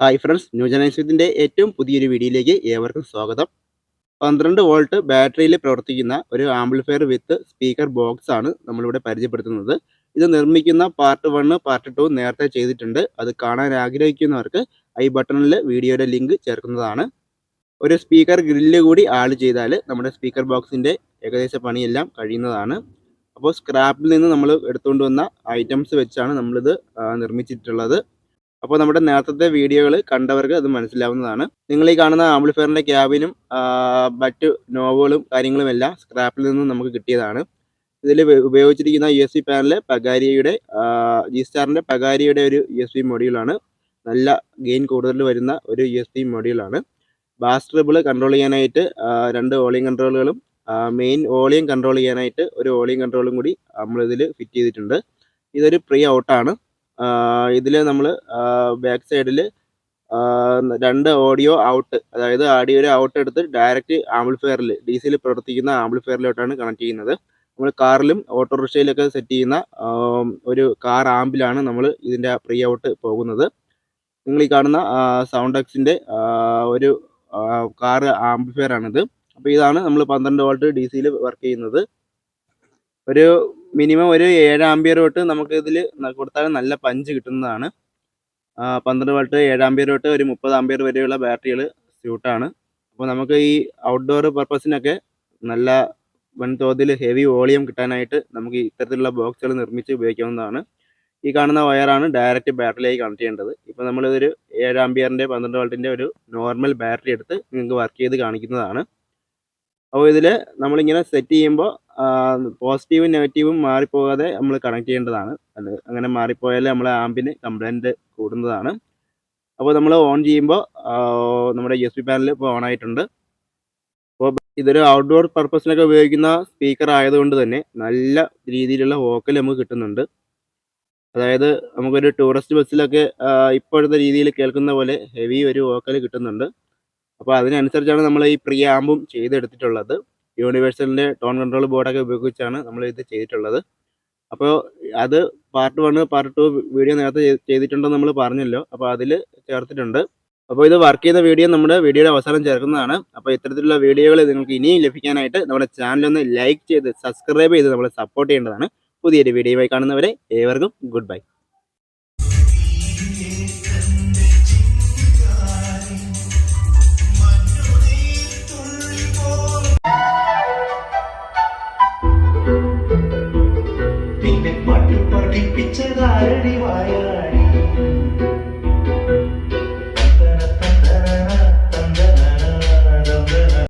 Hi friends new ജനൈസ്വിത്തിന്റെ ഏറ്റവും പുതിയൊരു വീഡിയോയിലേക്ക് ഏവർക്കും സ്വാഗതം. പന്ത്രണ്ട് വോൾട്ട് ബാറ്ററിയിൽ പ്രവർത്തിക്കുന്ന ഒരു ആംപ്ലിഫയർ വിത്ത് സ്പീക്കർ ബോക്സ് ആണ് നമ്മളിവിടെ പരിചയപ്പെടുത്തുന്നത്. ഇത് നിർമ്മിക്കുന്ന പാർട്ട് വണ്ണ് പാർട്ട് ടു നേരത്തെ ചെയ്തിട്ടുണ്ട്. അത് കാണാൻ ആഗ്രഹിക്കുന്നവർക്ക് ഐ ബട്ടണിൽ വീഡിയോയുടെ ലിങ്ക് ചേർക്കുന്നതാണ്. ഒരു സ്പീക്കർ ഗ്രില്ല് കൂടി ആഡ് ചെയ്താൽ നമ്മുടെ സ്പീക്കർ ബോക്സിന്റെ ഏകദേശ പണിയെല്ലാം കഴിയുന്നതാണ്. അപ്പോൾ സ്ക്രാപ്പിൽ നിന്ന് നമ്മൾ എടുത്തുകൊണ്ട് വന്ന ഐറ്റംസ് വെച്ചാണ് നമ്മളിത് നിർമ്മിച്ചിട്ടുള്ളത്. അപ്പോൾ നമ്മുടെ നേരത്തെ വീഡിയോകൾ കണ്ടവർക്ക് അത് മനസ്സിലാവുന്നതാണ്. നിങ്ങൾ ഈ കാണുന്ന ആംപ്ലിഫയറിന്റെ ക്യാബിനും മറ്റ് നോവുകളും കാര്യങ്ങളും എല്ലാം സ്ക്രാപ്പിൽ നിന്നും നമുക്ക് കിട്ടിയതാണ്. ഇതിൽ ഉപയോഗിച്ചിരിക്കുന്ന യു എസ് ബി പാനൽ പകാരിയുടെ ജി സ്റ്റാറിന്റെ പകാരിയുടെ ഒരു യു എസ് ബി മൊഡ്യൂളാണ്. നല്ല ഗെയിൻ കൂടുതൽ വരുന്ന ഒരു യു എസ് ബി മൊഡ്യൂളാണ്. കൺട്രോൾ ചെയ്യാനായിട്ട് രണ്ട് ഓളിയം കൺട്രോളുകളും മെയിൻ ഓളിയം കൺട്രോൾ ചെയ്യാനായിട്ട് ഒരു ഓളിയം കൺട്രോളും കൂടി നമ്മളിതിൽ ഫിറ്റ് ചെയ്തിട്ടുണ്ട്. ഇതൊരു പ്രീ ഔട്ടാണ്. ഇതിൽ നമ്മൾ ബാക്ക് സൈഡിൽ രണ്ട് ഓഡിയോ ഔട്ട് അതായത് ആഡിയോ ഔട്ട് എടുത്ത് ഡയറക്റ്റ് ആംപ്ലിഫയറിൽ ഡി സിയിൽ പ്രവർത്തിക്കുന്ന ആംപ്ലിഫയറിലോട്ടാണ് കണക്ട് ചെയ്യുന്നത്. നമ്മൾ കാറിലും ഓട്ടോറിക്ഷയിലൊക്കെ സെറ്റ് ചെയ്യുന്ന ഒരു കാർ ആമ്പിലാണ് നമ്മൾ ഇതിന്റെ പ്രീ ഔട്ട് പോകുന്നത് നിങ്ങൾ ഈ കാണുന്ന സൗണ്ട് എക്സിന്റെ ഒരു കാർ ആംപ്ലിഫയർ ആണിത് അപ്പോൾ ഇതാണ് നമ്മൾ പന്ത്രണ്ട് വോൾട്ട് ഡി സിയിൽ വർക്ക് ചെയ്യുന്നത്. ഒരു മിനിമം ഒരു ഏഴ് ആംബിയർ തൊട്ട് നമുക്ക് ഇതിൽ കൊടുത്താൽ നല്ല പഞ്ച് കിട്ടുന്നതാണ്. പന്ത്രണ്ട് വോൾട്ട് ഏഴ് ആംബിയർ തൊട്ട് ഒരു മുപ്പത് ആംബിയർ വരെയുള്ള ബാറ്ററികൾ സ്യൂട്ടാണ് അപ്പോൾ നമുക്ക് ഈ ഔട്ട്ഡോർ പർപ്പസിനൊക്കെ നല്ല വൻതോതിൽ ഹെവി വോളിയം കിട്ടാനായിട്ട് നമുക്ക് ഇത്തരത്തിലുള്ള ബോക്സുകൾ നിർമ്മിച്ച് ഉപയോഗിക്കാവുന്നതാണ്. ഈ കാണുന്ന വയറാണ് ഡയറക്റ്റ് ബാറ്ററിയിലേക്ക് കണക്ട് ചെയ്യേണ്ടത്. ഇപ്പോൾ നമ്മളിതൊരു ഏഴ് ആംബിയറിന്റെ പന്ത്രണ്ട് വോൾട്ടിന്റെ ഒരു നോർമൽ ബാറ്ററി എടുത്ത് നിങ്ങൾക്ക് വർക്ക് ചെയ്ത് കാണിക്കുന്നതാണ്. അപ്പോൾ ഇതിൽ നമ്മളിങ്ങനെ സെറ്റ് ചെയ്യുമ്പോൾ പോസിറ്റീവും നെഗറ്റീവും മാറിപ്പോകാതെ നമ്മൾ കണക്ട് ചെയ്യേണ്ടതാണ്. അത് അങ്ങനെ മാറിപ്പോയാൽ നമ്മളെ ആമ്പിന് കംപ്ലൈന്റ് കൂടുന്നതാണ്. അപ്പോൾ നമ്മൾ ഓൺ ചെയ്യുമ്പോൾ നമ്മുടെ യു എസ് ബി പാനൽ ഇപ്പോൾ ഓൺ ആയിട്ടുണ്ട്. അപ്പോൾ ഇതൊരു ഔട്ട്ഡോർ പർപ്പസിനൊക്കെ ഉപയോഗിക്കുന്ന സ്പീക്കർ ആയതുകൊണ്ട് തന്നെ നല്ല രീതിയിലുള്ള വോക്കൽ നമുക്ക് കിട്ടുന്നുണ്ട്. അതായത് നമുക്കൊരു ടൂറിസ്റ്റ് ബസ്സിലൊക്കെ ഇപ്പോഴത്തെ രീതിയിൽ കേൾക്കുന്ന പോലെ ഹെവി ഒരു വോക്കൽ കിട്ടുന്നുണ്ട്. അപ്പോൾ അതിനനുസരിച്ചാണ് നമ്മൾ ഈ പ്രീ ആമ്പും ചെയ്തെടുത്തിട്ടുള്ളത്. യൂണിവേഴ്സലിന്റെ ടോൺ കൺട്രോൾ ബോർഡൊക്കെ ഉപയോഗിച്ചാണ് നമ്മൾ ഇത് ചെയ്തിട്ടുള്ളത്. അപ്പോൾ അത് part one part two video നേരത്തെ ചെയ്- ചെയ്തിട്ടുണ്ടെന്ന് നമ്മൾ പറഞ്ഞല്ലോ. അപ്പോൾ അതിൽ ചേർത്തിട്ടുണ്ട്. അപ്പോൾ ഇത് വർക്ക് ചെയ്ത വീഡിയോ നമ്മുടെ വീഡിയോയുടെ അവസാനം ചേർക്കുന്നതാണ്. അപ്പോൾ ഇത്തരത്തിലുള്ള വീഡിയോകൾ നിങ്ങൾക്ക് ഇനിയും ലഭിക്കാനായിട്ട് നമ്മുടെ ചാനലൊന്ന് ലൈക്ക് ചെയ്ത് സബ്സ്ക്രൈബ് ചെയ്ത് നമ്മളെ സപ്പോർട്ട് ചെയ്യേണ്ടതാണ്. പുതിയൊരു വീഡിയോയുമായി കാണുന്നവരെ ഏവർക്കും ഗുഡ് ബൈ പഠിപ്പിച്ചതാരടി വായാടി?